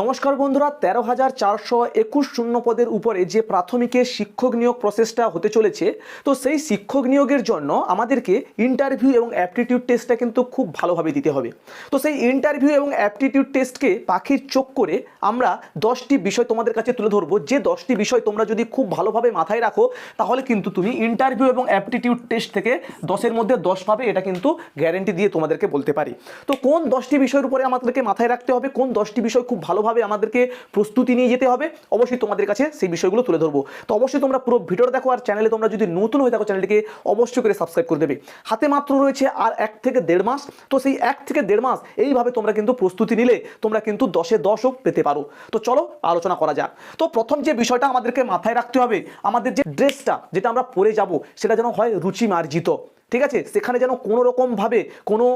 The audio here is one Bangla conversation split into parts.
নমস্কার বন্ধুরা, তেরো হাজার চারশো একুশ শূন্য পদের উপরে যে প্রাথমিকে শিক্ষক নিয়োগ প্রসেসটা হতে চলেছে, তো সেই শিক্ষক নিয়োগের জন্য আমাদেরকে ইন্টারভিউ এবং অ্যাপটিটিউড টেস্টটা কিন্তু খুব ভালোভাবে দিতে হবে। তো সেই ইন্টারভিউ এবং অ্যাপটিটিউড টেস্টকে পাখির চোখ করে আমরা দশটি বিষয় তোমাদের কাছে তুলে ধরবো। যে দশটি বিষয় তোমরা যদি খুব ভালোভাবে মাথায় রাখো, তাহলে কিন্তু তুমি ইন্টারভিউ এবং অ্যাপটিটিউড টেস্ট থেকে দশের মধ্যে দশ পাবে, এটা কিন্তু গ্যারেন্টি দিয়ে তোমাদেরকে বলতে পারি। তো কোন দশটি বিষয়ের উপরে আমাদেরকে মাথায় রাখতে হবে? কোন দশটি বিষয় খুব ভালোভাবে আমাদেরকে প্রস্তুতি নিয়ে যেতে হবে। অবশ্যই তোমাদের কাছে সেই বিষয়গুলো তুলে ধরবো। তো অবশ্যই তোমরা পুরো ভিডিওটা দেখো আর চ্যানেলে তোমরা যদি নতুন হয়ে থাকো চ্যানেলটিকে অবশ্যই করে সাবস্ক্রাইব করে দেবে। হাতে মাত্র রয়েছে আর এক থেকে দেড় মাস। তো সেই এক থেকে দেড় মাস এইভাবে তোমরা কিন্তু প্রস্তুতি নিলে তোমরা কিন্তু দশে দশও পেতে পারো। তো চলো আলোচনা করা যাক। তো প্রথম যে বিষয়টা আমাদেরকে মাথায় রাখতে হবে, আমাদের যে ড্রেসটা যেটা আমরা পরে যাব, সেটা যেন হয় রুচি মার্জিত ঠিক আছে? সেখানে যেন কোনো রকমভাবে কোনো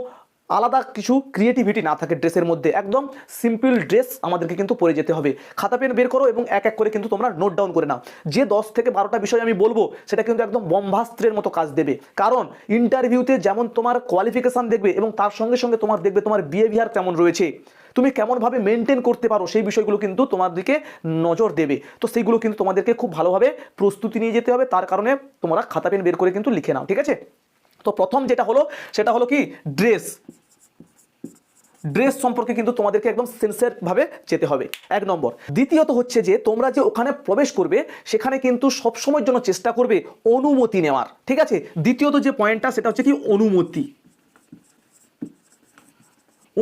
আলাদা কিছু ক্রিয়েটিভিটি না থাকে ড্রেসের মধ্যে। একদম সিম্পল ড্রেস আমাদেরকে কিন্তু পরে যেতে হবে। খাতা পেন বের করো এবং এক এক করে কিন্তু তোমরা নোট ডাউন করে নাও। যে দশ থেকে বারোটা বিষয় আমি বলব, সেটা কিন্তু একদম বম্বাস্ত্রের মতো কাজ দেবে। কারণ ইন্টারভিউতে যেমন তোমার কোয়ালিফিকেশান দেখবে এবং তার সঙ্গে সঙ্গে তোমার দেখবে তোমার বিহেভিয়ার কেমন রয়েছে। তুমি কেমনভাবে মেনটেন করতে পারো, সেই বিষয়গুলো কিন্তু তোমার দিকে নজর দেবে। তো সেইগুলো কিন্তু তোমাদেরকে খুব ভালোভাবে প্রস্তুতি নিয়ে যেতে হবে। তার কারণে তোমরা খাতা পেন বের করে কিন্তু লিখে নাও, ঠিক আছে? তো প্রথম যেটা হলো, সেটা হলো কি? ড্রেস ড্রেস সম্পর্কে কিন্তু তোমাদেরকে একদম সেন্সের ভাবে যেতে হবে। এক নম্বর। দ্বিতীয়ত হচ্ছে যে, তোমরা যে ওখানে প্রবেশ করবে, সেখানে কিন্তু সবসময়ের জন্য চেষ্টা করবে অনুমতি নেওয়ার। ঠিক আছে? দ্বিতীয়ত যে পয়েন্টটা সেটা হচ্ছে কি অনুমতি।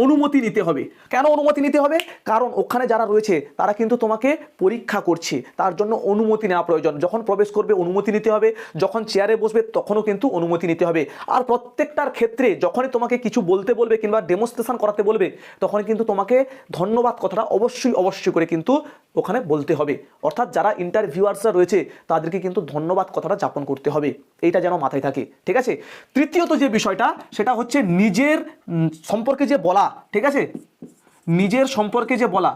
অনুমতি নিতে হবে। কেন অনুমতি নিতে হবে? কারণ ওখানে যারা রয়েছে, তারা কিন্তু তোমাকে পরীক্ষা করছে। তার জন্য অনুমতি নেওয়া প্রয়োজন। যখন প্রবেশ করবে, অনুমতি নিতে হবে। যখন চেয়ারে বসবে, তখনও কিন্তু অনুমতি নিতে হবে। আর প্রত্যেকটার ক্ষেত্রে যখনই তোমাকে কিছু বলতে বলবে কিংবা ডেমনস্ট্রেশন করাতে বলবে তখন কিন্তু তোমাকে ধন্যবাদ কথাটা অবশ্যই অবশ্যই করে কিন্তু ওখানে বলতে হবে। অর্থাৎ যারা ইন্টারভিউয়ার্সরা রয়েছে, তাদেরকে কিন্তু ধন্যবাদ কথাটা যাপন করতে হবে। এইটা যেন মাথায় থাকে। ঠিক আছে? তৃতীয়ত যে বিষয়টা, সেটা হচ্ছে নিজের সম্পর্কে যে বলা ঠিক আছে? নিজের সম্পর্কে যে বলা।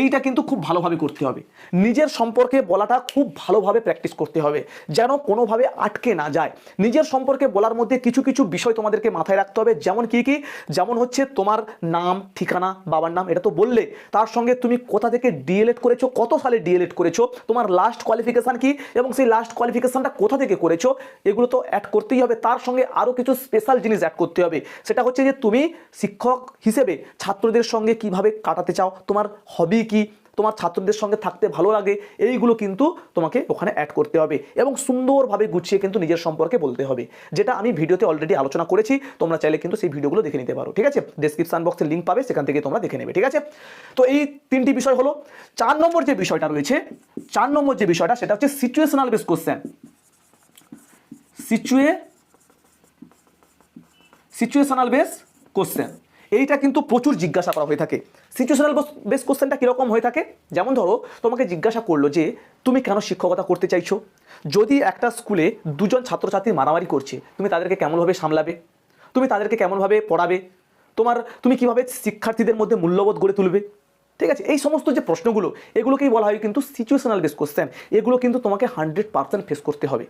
এইটা কিন্তু খুব ভালোভাবে করতে হবে। নিজের সম্পর্কে বলাটা খুব ভালোভাবে প্র্যাকটিস করতে হবে, যেন কোনোভাবে আটকে না যায়। নিজের সম্পর্কে বলার মধ্যে কিছু কিছু বিষয় তোমাদেরকে মাথায় রাখতে হবে, যেমন কি কি? যেমন হচ্ছে তোমার নাম, ঠিকানা, বাবার নাম, এটা তো বললে। তার সঙ্গে তুমি কোথা থেকে ডিএলএড করেছ, কত সালে ডিএলএড করেছ, তোমার লাস্ট কোয়ালিফিকেশান কি এবং সেই লাস্ট কোয়ালিফিকেশানটা কোথা থেকে করেছ, এগুলো তো অ্যাড করতেই হবে। তার সঙ্গে আরও কিছু স্পেশাল জিনিস অ্যাড করতে হবে। সেটা হচ্ছে যে তুমি শিক্ষক হিসেবে ছাত্রদের সঙ্গে কীভাবে কাটাতে চাও, তোমার হবি কি তোমার ছাত্রদের সঙ্গে থাকতে ভালো লাগে? এইগুলো কিন্তু তোমাকে ওখানে অ্যাড করতে হবে এবং সুন্দরভাবে গুছিয়ে কিন্তু নিজের সম্পর্কে বলতে হবে। যেটা আমি ভিডিওতে অলরেডি আলোচনা করেছি, তোমরা চাইলে কিন্তু সেই ভিডিওগুলো দেখে নিতে পারো, ঠিক আছে? ডেসক্রিপশন বক্সের লিঙ্ক পাবে, সেখান থেকে তোমরা দেখে নেবে, ঠিক আছে? তো এই তিনটি বিষয় হলো, চার নম্বর যে বিষয়টা রয়েছে, চার নম্বর যে বিষয়টা, সেটা হচ্ছে সিচুয়েশনাল বেস কোশ্চেন সিচুয়ে সিচুয়েশনাল বেস কোশ্চেন এইটা কিন্তু প্রচুর জিজ্ঞাসা করা হয়ে থাকে। সিচুয়েশনাল বেস কোশ্চেনটা কীরকম হয়ে থাকে? যেমন ধরো, তোমাকে জিজ্ঞাসা করল যে, তুমি কেন শিক্ষকতা করতে চাইছো? যদি একটা স্কুলে দুজন ছাত্রছাত্রী মারামারি করছে, তুমি তাদেরকে কেমনভাবে সামলাবে? তুমি তাদেরকে কেমনভাবে পড়াবে? তোমার, তুমি কীভাবে শিক্ষার্থীদের মধ্যে মূল্যবোধ গড়ে তুলবে? ঠিক আছে? এই সমস্ত যে প্রশ্নগুলো, এগুলোকেই বলা হয় কিন্তু সিচুয়েশনাল বেস কোশ্চেন এগুলো কিন্তু তোমাকে হান্ড্রেড পার্সেন্ট ফেস করতে হবে।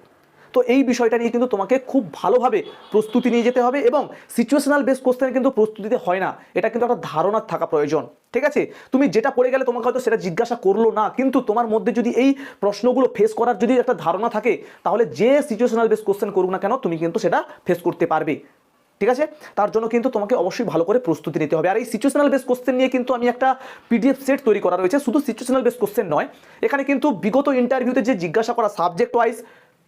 তো এই বিষয়টা নিয়ে কিন্তু তোমাকে খুব ভালোভাবে প্রস্তুতি নিয়ে যেতে হবে এবং সিচুয়েশনাল বেস কোশ্চেন কিন্তু প্রস্তুতিতে হয় না। এটা কিন্তু একটা ধারণা থাকা প্রয়োজন, ঠিক আছে? তুমি যেটা পড়ে গেলে তোমাকে হয়তো সেটা জিজ্ঞাসা করল না, কিন্তু তোমার মধ্যে যদি এই প্রশ্নগুলো ফেস করার যদি একটা ধারণা থাকে, তাহলে যে সিচুয়েশনাল বেস কোশ্চেন করুক না কেন, তুমি কিন্তু সেটা ফেস করতে পারবে, ঠিক আছে? তার জন্য কিন্তু তোমাকে অবশ্যই ভালো করে প্রস্তুতি নিতে হবে। আর এই সিচুয়েশনাল বেস কোশ্চেন নিয়ে কিন্তু আমি একটা পিডিএফ সেট তৈরি করা রয়েছে। শুধু সিচুয়েশনাল বেস কোশ্চেন নয়, এখানে কিন্তু বিগত ইন্টারভিউতে যে জিজ্ঞাসা করা সাবজেক্ট ওয়াইজ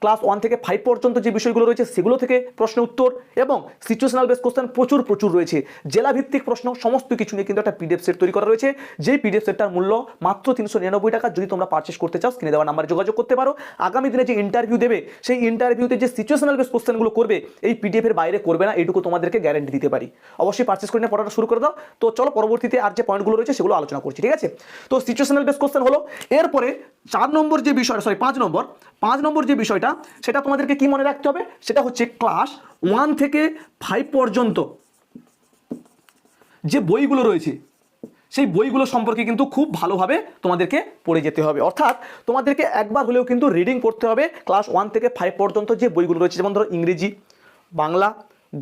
ক্লাস ওয়ান থেকে ফাইভ পর্যন্ত যে বিষয়গুলো রয়েছে সেগুলো থেকে প্রশ্ন উত্তর এবং সিচুয়েশনাল বেস কোশ্চেন প্রচুর প্রচুর রয়েছে। জেলাভিত্তিক প্রশ্ন সমস্ত কিছু নিয়ে কিন্তু একটা পিডিএফ সেট তৈরি করা রয়েছে। যেই পিডিএফ সেটটার মূল্য মাত্র তিনশো নিরানব্বই টাকা। যদি তোমরা পারচেস করতে চাও স্ক্রিনে দেওয়া নাম্বারে যোগাযোগ করতে পারো। আগামী দিনে যে ইন্টারভিউ দেবে, সেই ইন্টারভিউতে যে সিচুয়েশনাল বেস কোশ্চেনগুলো করবে, এই পিডিএফের বাইরে করবে না। এইটুকু তোমাদেরকে গ্যারেন্টি দিতে পারি। অবশ্যই পারচেস করে নিয়ে পড়াটা শুরু করে দাও। তো চলো পরবর্তীতে আর যে পয়েন্টগুলো রয়েছে, সেগুলো আলোচনা করছি, ঠিক আছে? তো সিচুয়েশনাল বেস কোশ্চেন হলো, এরপরে চার নম্বর যে বিষয় সরি পাঁচ নম্বর পাঁচ নম্বর যে বিষয়টা সেটা তোমাদেরকে কি মনে রাখতে হবে? সেটা হচ্ছে ক্লাস ওয়ান থেকে ফাইভ পর্যন্ত যে বইগুলো রয়েছে, সেই বইগুলো সম্পর্কে কিন্তু খুব ভালোভাবে তোমাদেরকে পড়ে যেতে হবে। অর্থাৎ তোমাদেরকে একবার হলেও কিন্তু রিডিং করতে হবে। ক্লাস ওয়ান থেকে ফাইভ পর্যন্ত যে বইগুলো রয়েছে, যেমন ধরো ইংরেজি, বাংলা,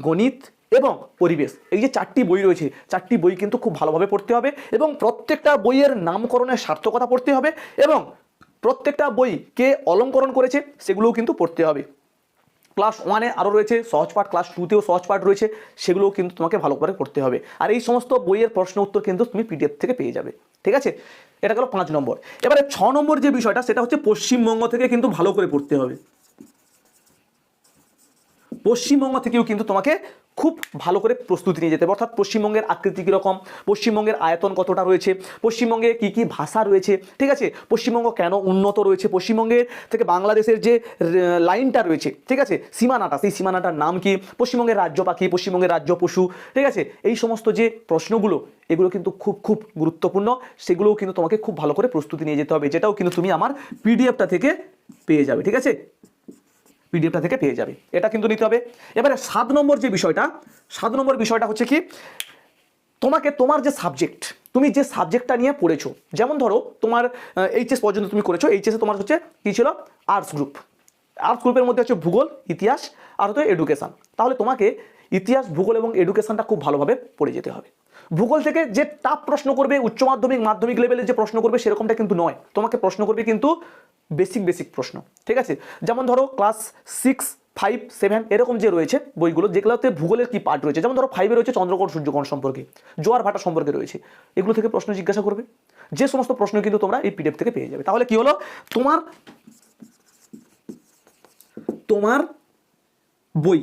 গণিত এবং পরিবেশ, এই যে চারটি বই রয়েছে, চারটি বই কিন্তু খুব ভালোভাবে পড়তে হবে এবং প্রত্যেকটা বইয়ের নামকরণের সার্থকতা পড়তে হবে এবং প্রত্যেকটা বই কে অলঙ্করণ করেছে সেগুলোও কিন্তু পড়তে হবে। ক্লাস ওয়ানে আরও রয়েছে, সহজ পাঠ। ক্লাস টুতেও সহজ পাঠ রয়েছে, সেগুলোও কিন্তু তোমাকে ভালো করে পড়তে হবে। আর এই সমস্ত বইয়ের প্রশ্ন উত্তর কিন্তু তুমি পিডিএফ থেকে পেয়ে যাবে। ঠিক আছে? এটা গেল পাঁচ নম্বর। এবারে ছ নম্বর যে বিষয়টা, সেটা হচ্ছে পশ্চিমবঙ্গ থেকে কিন্তু ভালো করে পড়তে হবে। পশ্চিমবঙ্গ থেকেও কিন্তু তোমাকে খুব ভালো করে প্রস্তুতি নিয়ে যেতে হবে। অর্থাৎ পশ্চিমবঙ্গের আকৃতি কীরকম? পশ্চিমবঙ্গের আয়তন কতটা রয়েছে? পশ্চিমবঙ্গে কী কী ভাষা রয়েছে? ঠিক আছে? পশ্চিমবঙ্গ কেন উন্নত রয়েছে? পশ্চিমবঙ্গের থেকে বাংলাদেশের যে লাইনটা রয়েছে, ঠিক আছে? সীমানাটা, সেই সীমানাটার নাম কি? পশ্চিমবঙ্গের রাজ্য পাখি পশ্চিমবঙ্গের রাজ্য পশু, ঠিক আছে? এই সমস্ত যে প্রশ্নগুলো, এগুলো কিন্তু খুব খুব গুরুত্বপূর্ণ। সেগুলোও কিন্তু তোমাকে খুব ভালো করে প্রস্তুতি নিয়ে যেতে হবে, যেটাও কিন্তু তুমি আমার পিডিএফটা থেকে পেয়ে যাবে, ঠিক আছে? পিডিএফটা থেকে পেয়ে যাবে। এটা কিন্তু নিতে হবে। এবারে সাত নম্বর যে বিষয়টা, সাত নম্বর বিষয়টা হচ্ছে কি, তোমাকে তোমার যে সাবজেক্ট তুমি যে সাবজেক্টটা নিয়ে পড়েছো, যেমন ধরো তোমার এইচএস পর্যন্ত তুমি করেছ এইচএসে তোমার হচ্ছে কী ছিল? আর্টস গ্রুপ আর্টস গ্রুপের মধ্যে হচ্ছে ভূগোল, ইতিহাস আর হচ্ছে এডুকেশন তাহলে তোমাকে ইতিহাস, ভূগোল এবং এডুকেশনটা খুব ভালোভাবে পড়ে যেতে হবে। ভূগোল থেকে যে টাফ প্রশ্ন করবে, উচ্চ মাধ্যমিক মাধ্যমিক লেভেলে যে প্রশ্ন করবে, সেরকমটা কিন্তু নয়। তোমাকে প্রশ্ন করবে কিন্তু বেসিক বেসিক প্রশ্ন, ঠিক আছে? যেমন ধরো ক্লাস সিক্স ফাইভ সেভেন এরকম যে রয়েছে বইগুলো, যেগুলোতে ভূগোলের কি পার্ট রয়েছে? যেমন ধরো ফাইভে রয়েছে চন্দ্রকোণ, সূর্যকোণ সম্পর্কে, জোয়ার ভাটা সম্পর্কে রয়েছে, এগুলো থেকে প্রশ্ন জিজ্ঞাসা করবে। যে সমস্ত প্রশ্ন কিন্তু তোমরা এই পিডিএফ থেকে পেয়ে যাবে। তাহলে কি হলো? তোমার তোমার বই,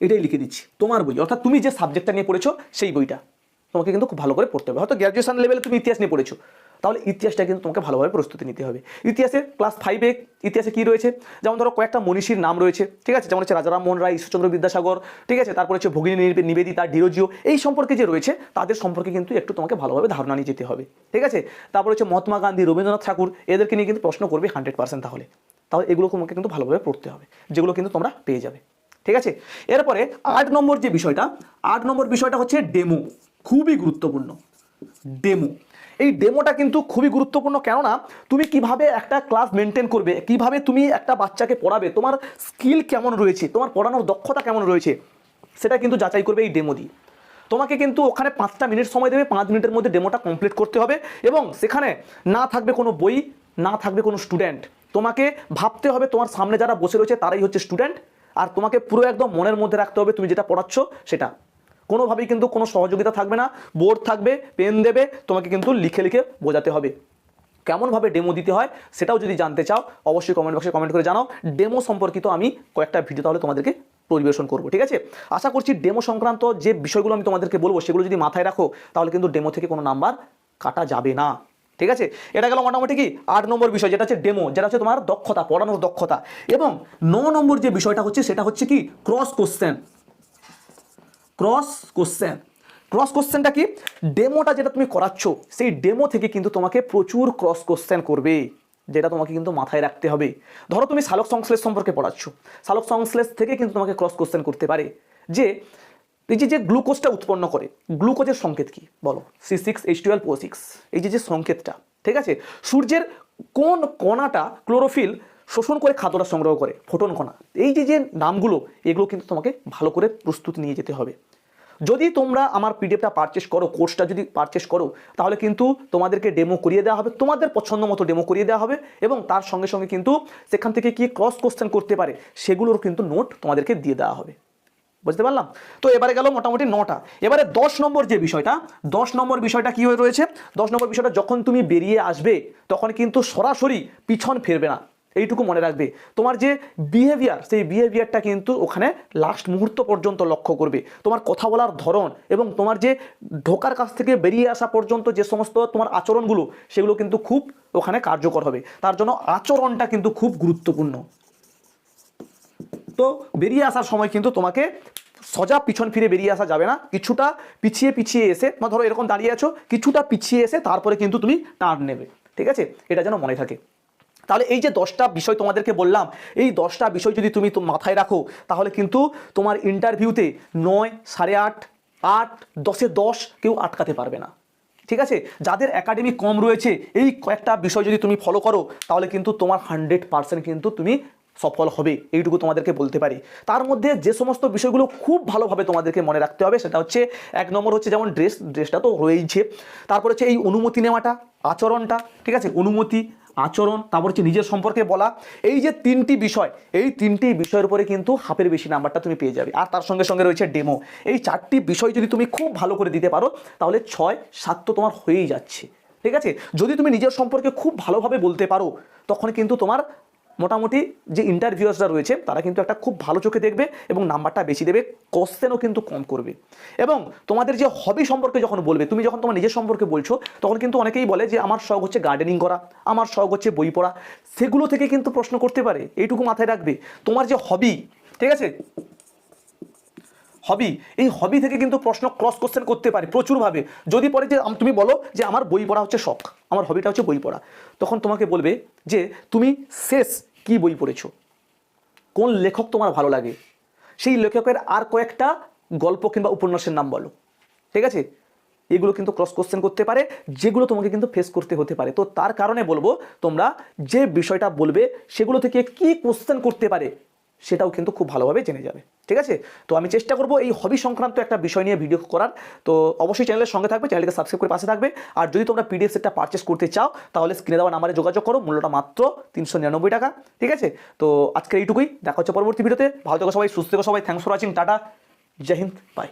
এটাই লিখে দিচ্ছি। তোমার বই, অর্থাৎ তুমি যে সাবজেক্টটা নিয়ে পড়েছো, সেই বইটা। তোমাকে কিন্তু খুব ভালো করে পড়তে হবে। হয়তো গ্র্যাজুয়েশন লেভেলে তুমি ইতিহাস নিয়ে পড়েছো। তাহলে ইতিহাসটা কিন্তু তোমাকে ভালোভাবে প্রস্তুতি নিতে হবে। ইতিহাসে ক্লাস ফাইভে ইতিহাসে কি রয়েছে? যেমন ধরো কয়েকটা মনীষীর নাম রয়েছে, ঠিক আছে? যেমন হচ্ছে রাজারাম মোহন রায়, ঈশ্বরচন্দ্র বিদ্যাসাগর, ঠিক আছে? তারপরে হচ্ছে ভগিনী নিবেদিতা, ডিরোজিও, এই সম্পর্কে যে রয়েছে, তাদের সম্পর্কে কিন্তু একটু তোমাকে ভালোভাবে ধারণা নিয়ে যেতে হবে, ঠিক আছে? তারপরে হচ্ছে মহাত্মা গান্ধী, রবীন্দ্রনাথ ঠাকুর, এদেরকে নিয়ে কিন্তু প্রশ্ন করবে হান্ড্রেড পার্সেন্ট তাহলে। তাহলে এগুলো তোমাকে কিন্তু ভালোভাবে পড়তে হবে, যেগুলো কিন্তু তোমরা পেয়ে যাবে, ঠিক আছে? এরপরে আট নম্বর যে বিষয়টা, আট নম্বর বিষয়টা হচ্ছে ডেমো খুবই গুরুত্বপূর্ণ। ডেমো এই ডেমোটা কিন্তু খুবই গুরুত্বপূর্ণ কেননা তুমি কীভাবে একটা ক্লাস মেনটেন করবে, কীভাবে তুমি একটা বাচ্চাকে পড়াবে, তোমার স্কিল কেমন রয়েছে, তোমার পড়ানোর দক্ষতা কেমন রয়েছে, সেটা কিন্তু যাচাই করবে এই ডেমো দিয়ে। তোমাকে কিন্তু ওখানে পাঁচটা মিনিট সময় দেবে, পাঁচ মিনিটের মধ্যে ডেমোটা কমপ্লিট করতে হবে এবং সেখানে না থাকবে কোনো বই, না থাকবে কোনো স্টুডেন্ট তোমাকে ভাবতে হবে তোমার সামনে যারা বসে রয়েছে তারাই হচ্ছে স্টুডেন্ট আর তোমাকে পুরো একদম মনের মধ্যে রাখতে হবে তুমি যেটা পড়াচ্ছ সেটা। কোনোভাবেই কিন্তু কোনো সহযোগিতা থাকবে না বোর্ড থাকবে পেন দেবে, তোমাকে কিন্তু লিখে লিখে বোঝাতে হবে। কেমনভাবে ডেমো দিতে হয় সেটাও যদি জানতে চাও, অবশ্যই কমেন্ট বক্সে কমেন্ট করে জানাও। ডেমো সম্পর্কিত আমি কয়েকটা ভিডিও তাহলে তোমাদেরকে পরিবেশন করব, ঠিক আছে? আশা করছি ডেমো সংক্রান্ত যে বিষয়গুলো আমি তোমাদেরকে বলব, সেগুলো যদি মাথায় রাখো, তাহলে কিন্তু ডেমো থেকে কোনো নাম্বার কাটা যাবে না। ঠিক আছে? এটা গেল মোটামুটি কি? আট নম্বর বিষয়, যেটা হচ্ছে ডেমো যেটা হচ্ছে তোমার দক্ষতা, পড়ানোর দক্ষতা। এবং ন নম্বর যে বিষয়টা হচ্ছে, সেটা হচ্ছে কি? Cross question cross question cross কোশ্চেনটা কি? ডেমোটা যেটা তুমি করাচ্ছ, সেই ডেমো থেকে কিন্তু তোমাকে প্রচুর ক্রস কোশ্চেন করবে, যেটা তোমাকে কিন্তু মাথায় রাখতে হবে। ধরো তুমি সালোক সংশ্লেষ সম্পর্কে পড়াচ্ছ। সালোক সংশ্লেষ থেকে কিন্তু তোমাকে ক্রস কোশ্চেন করতে পারে। যে, এই যে যে গ্লুকোজটা উৎপন্ন করে গ্লুকোজের সংকেত কি? বলো। C six H twelve O six এই যে যে সংকেতটা, ঠিক আছে? সূর্যের কোন কণাটা ক্লোরোফিল শোষণ করে খাদ্যটা সংগ্রহ করে? ফোটন কণা। এই যে যে নামগুলো, এগুলো কিন্তু তোমাকে ভালো করে প্রস্তুতি নিয়ে যেতে হবে। যদি তোমরা আমার পিডিএফটা পারচেস করো কোর্সটা যদি পারচেস করো, তাহলে কিন্তু তোমাদেরকে ডেমো করিয়ে দেওয়া হবে, তোমাদের পছন্দ মতো ডেমো করিয়ে দেওয়া হবে এবং তার সঙ্গে সঙ্গে কিন্তু সেখান থেকে কি ক্রস কোশ্চেন করতে পারে, সেগুলোর কিন্তু নোট তোমাদেরকে দিয়ে দেওয়া হবে। বুঝতে পারলাম? তো এবারে গেল মোটামুটি নটা। এবারে দশ নম্বর যে বিষয়টা, দশ নম্বর বিষয়টা কি হয়ে রয়েছে? দশ নম্বর বিষয়টা, যখন তুমি বেরিয়ে আসবে, তখন কিন্তু সরাসরি পিছন ফিরবে না। এইটুকু মনে রাখবে। তোমার যে বিহেভিয়ার সেই বিহেভিয়ারটা কিন্তু ওখানে লাস্ট মুহূর্ত পর্যন্ত লক্ষ্য করবে। তোমার কথা বলার ধরন এবং তোমার যে ঢোকার কাছ থেকে বেরিয়ে আসা পর্যন্ত যে সমস্ত তোমার আচরণগুলো, সেগুলো কিন্তু খুব ওখানে কার্যকর হবে। তার জন্য আচরণটা কিন্তু খুব গুরুত্বপূর্ণ। তো বেরিয়ে আসার সময় কিন্তু তোমাকে সজা পিছন ফিরে বেরিয়ে আসা যাবে না। কিছুটা পিছিয়ে পিছিয়ে এসে, বা ধরো এরকম দাঁড়িয়ে আছো, কিছুটা পিছিয়ে এসে তারপরে কিন্তু তুমি টার্ন নেবে। ঠিক আছে? এটা যেন মনে থাকে। তাহলে এই যে দশটা বিষয় তোমাদেরকে বললাম, এই দশটা বিষয় যদি তুমি মাথায় রাখো, তাহলে কিন্তু তোমার ইন্টারভিউতে নয়, সাড়ে আট আট, দশে দশ কেউ আটকাতে পারবে না। ঠিক আছে? যাদের একাডেমি কম রয়েছে, এই কয়েকটা বিষয় যদি তুমি ফলো করো, তাহলে কিন্তু তোমার হান্ড্রেড পার্সেন্ট কিন্তু তুমি সফল হবে, এইটুকু তোমাদেরকে বলতে পারি। তার মধ্যে যে সমস্ত বিষয়গুলো খুব ভালোভাবে তোমাদেরকে মনে রাখতে হবে, সেটা হচ্ছে এক নম্বর হচ্ছে যেমন ড্রেস ড্রেসটা তো রয়েইছে। তারপর হচ্ছে এই অনুমতি নেওয়াটা, আচরণটা, ঠিক আছে? অনুমতি আচরণ, তারপর হচ্ছে নিজের সম্পর্কে বলা, এই যে তিনটি বিষয়, এই তিনটি বিষয়ের উপরে কিন্তু হাফের বেশি নাম্বারটা তুমি পেয়ে যাবে। আর তার সঙ্গে সঙ্গে রয়েছে ডেমো এই চারটি বিষয় যদি তুমি খুব ভালো করে দিতে পারো, তাহলে ছয়, সাত তো তোমার হয়েই যাচ্ছে। ঠিক আছে? যদি তুমি নিজের সম্পর্কে খুব ভালোভাবে বলতে পারো, তখন কিন্তু তোমার মোটামুটি যে ইন্টারভিউয়ার্সরা রয়েছে, তারা কিন্তু একটা খুব ভালো চোখে দেখবে এবং নাম্বারটা বেশি দেবে কোশ্চেনও কিন্তু কম করবে। এবং তোমাদের যে হবি সম্পর্কে যখন বলবে, তুমি যখন তোমার নিজের সম্পর্কে বলছো, তখন কিন্তু অনেকেই বলে যে, আমার শখ হচ্ছে গার্ডেনিং করা, আমার শখ হচ্ছে বই পড়া। সেগুলো থেকে কিন্তু প্রশ্ন করতে পারে, এইটুকু মাথায় রাখবে। তোমার যে হবি ঠিক আছে? হবি এই হবি থেকে কিন্তু প্রশ্ন ক্রস কোশ্চেন করতে পারে প্রচুরভাবে। যদি পরে যে তুমি বলো যে, আমার বই পড়া হচ্ছে শখ, আমার হবিটা হচ্ছে বই পড়া। তখন তোমাকে বলবে যে, তুমি শেষ কি বই পড়েছো? কোন লেখক তোমার ভালো লাগে? সেই লেখকের আর কয়েকটা গল্প কিংবা উপন্যাসের নাম বলো। ঠিক আছে? এগুলো কিন্তু ক্রস কোশ্চেন করতে পারে, যেগুলো তোমাকে কিন্তু ফেস করতে হতে পারে। তো তার কারণে বলব, তোমরা যে বিষয়টা বলবে, সেগুলো থেকে কি কোশ্চেন করতে পারে সেটাও কিন্তু খুব ভালোভাবে জেনে যাবে, ঠিক আছে? তো আমি চেষ্টা করব এই হবি সংক্রান্ত একটা বিষয় নিয়ে ভিডিও করার। তো অবশ্যই চ্যানেলের সঙ্গে থাকবে চ্যানেলকে সাবস্ক্রাইব করে পাশে থাকবে। আর যদি তোমরা পিডিএফ সেটটা পারচেস করতে চাও, তাহলে স্ক্রিনে দেওয়া নাম্বারে যোগাযোগ করো, মূল্যটা মাত্র তিনশো নিরানব্বই টাকা, ঠিক আছে? তো আজকে এইটুকুই, দেখা হচ্ছে পরবর্তী ভিডিওতে ভালো থেকো সবাই, সুস্থ থেকো সবাই thanks for watching tata, Joy Hind by